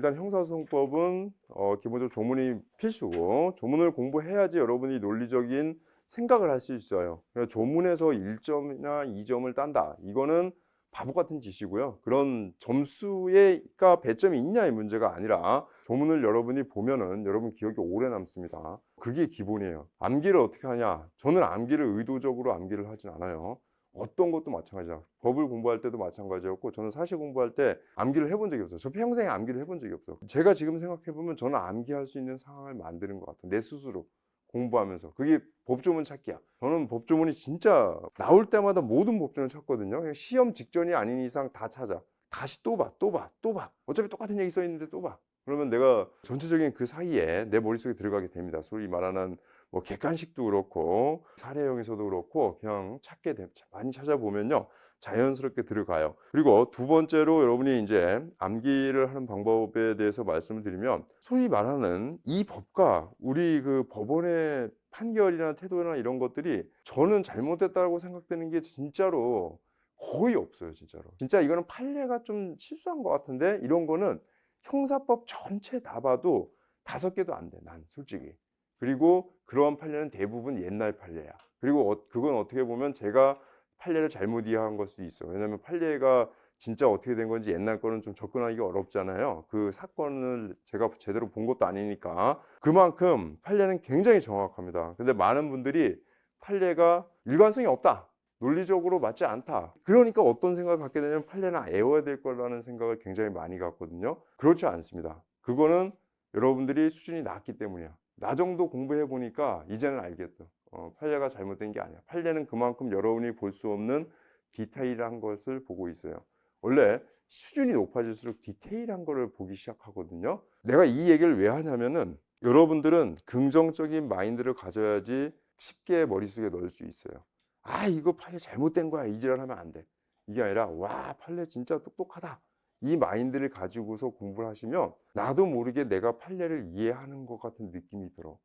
일단 형사소송법은 어, 기본적으로 조문이 필수고 조문을 공부해야지 여러분이 논리적인 생각을 할 수 있어요. 그러니까 조문에서 1점이나 2점을 딴다. 이거는 바보 같은 짓이고요. 그런 점수에가 배점이 있냐의 문제가 아니라 조문을 여러분이 보면은 여러분 기억이 오래 남습니다. 그게 기본이에요. 암기를 어떻게 하냐? 저는 암기를 의도적으로 암기를 하진 않아요. 어떤 것도 마찬가지야. 법을 공부할 때도 마찬가지였고 저는 사실 공부할 때 암기를 해본 적이 없어요. 저 평생에 암기를 해본 적이 없어요. 제가 지금 생각해 보면 저는 암기할 수 있는 상황을 만드는 것 같아요. 내 스스로 공부하면서 그게 법조문 찾기야. 저는 법조문이 진짜 나올 때마다 모든 법조문을 찾거든요. 그냥 시험 직전이 아닌 이상 다 찾아. 다시 또 봐, 또 봐, 또 봐. 어차피 똑같은 얘기 써 있는데 또 봐. 그러면 내가 전체적인 그 사이에 내 머릿속에 들어가게 됩니다. 소위 말하는 뭐 객관식도 그렇고 사례형에서도 그렇고 그냥 찾게 돼 많이 찾아보면요 자연스럽게 들어가요. 그리고 두 번째로 여러분이 이제 암기를 하는 방법에 대해서 말씀을 드리면 소위 말하는 이 법과 우리 그 법원의 판결이나 태도나 이런 것들이 저는 잘못됐다고 생각되는 게 진짜로 거의 없어요, 진짜로. 진짜 이거는 판례가 좀 실수한 것 같은데 이런 거는 형사법 전체 다 봐도 다섯 개도 안 돼, 난 솔직히. 그리고 그러한 판례는 대부분 옛날 판례야. 그리고 어- 그건 어떻게 보면 제가 판례를 잘못 이해한 걸 수도 있어. 왜냐하면 판례가 진짜 어떻게 된 건지 옛날 거는 좀 접근하기가 어렵잖아요. 그 사건을 제가 제대로 본 것도 아니니까. 그만큼 판례는 굉장히 정확합니다. 근데 많은 분들이 판례가 일관성이 없다. 논리적으로 맞지 않다. 그러니까 어떤 생각을 갖게 되냐면 판례는 애워야 될 거라는 생각을 굉장히 많이 갖거든요. 그렇지 않습니다. 그거는 여러분들이 수준이 낮기 때문이야. 나 정도 공부해 보니까 이제는 알겠다. 어, 판례가 잘못된 게 아니야. 판례는 그만큼 여러분이 볼 수 없는 디테일한 것을 보고 있어요. 원래 수준이 높아질수록 디테일한 거를 보기 시작하거든요. 내가 이 얘기를 왜 하냐면은 여러분들은 긍정적인 마인드를 가져야지 쉽게 머릿속에 넣을 수 있어요. 아, 이거 판례 잘못된 거야. 이지랄 하면 안 돼. 이게 아니라 와, 판례 진짜 똑똑하다. 이 마인드를 가지고서 공부를 하시면 나도 모르게 내가 판례를 이해하는 것 같은 느낌이 들어.